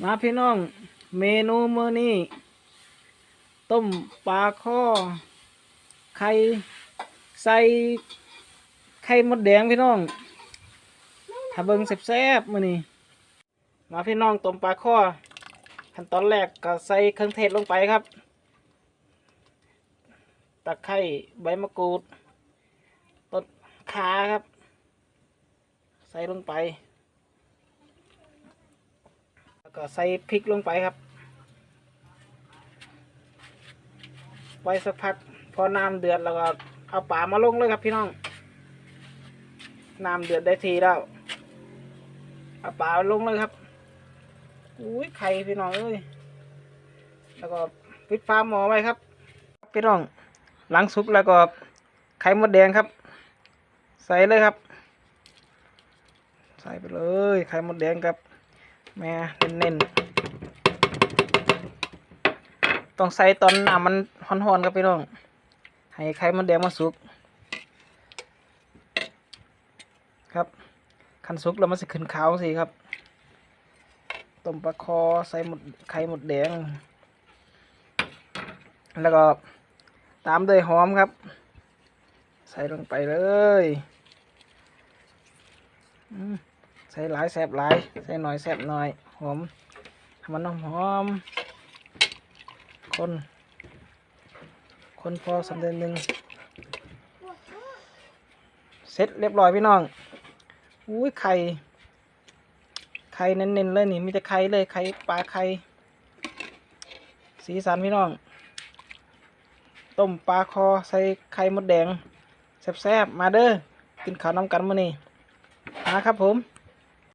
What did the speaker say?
มาพี่น้อง เมนูมื้อนี้ต้มปลาข้อ ไข่ใส่ไข่มดแดงพี่น้อง ถ้าเบิ่งแซ่บๆมื้อนี้มาพี่น้องต้มปลาข้อขั้นตอนแรกก็ใส่เครื่องเทศลงไปครับตะไคร้ใบมะกรูดต้นขาครับ ใส่ลงไป ก็ใส่พริกลงไปครับ ไว้สักพัก พอน้ำเดือดแล้วก็เอาปลามาลงเลยครับพี่น้อง น้ำเดือดได้ทีแล้ว เอาปลาลงเลยครับ อุ้ยไข่พี่น้องเอ้ย แล้วก็ปิดฟ้าหม้อไว้ครับ พี่น้อง หลังสุกแล้วก็ไข่มดแดงครับ ใส่เลยครับ ใส่ไปเลย ไข่มดแดงครับ แม่เน้นๆต้องใส่ตอนน้ำมันฮ้อนๆครับพี่น้อง ให้ไข่มดแดงมาสุก ครับคันสุกแล้วมันจะขึ้นขาวสิครับ ต้มปลาคอใส่หมดไข่หมดแดง แล้วก็ตามด้วยหอมครับ ใส่ลงไปเลย อืม ใส่หลายแสบหลาย ใส่หน่อยแสบหน่อย หอมให้มันหอมหอม คน คนพอสำเร็จหนึ่งเสร็จเรียบร้อยพี่น้อง อุ้ยไข่ ไข่เน้นๆเลยนี่ มีแต่ไข่เลย ไข่ปลาไข่ สีสันพี่น้อง ต้มปลาคอใส่ไข่มดแดง แซ่บๆ มาเด้อ กินข้าวน้ำกันมื้อนี้มาครับผม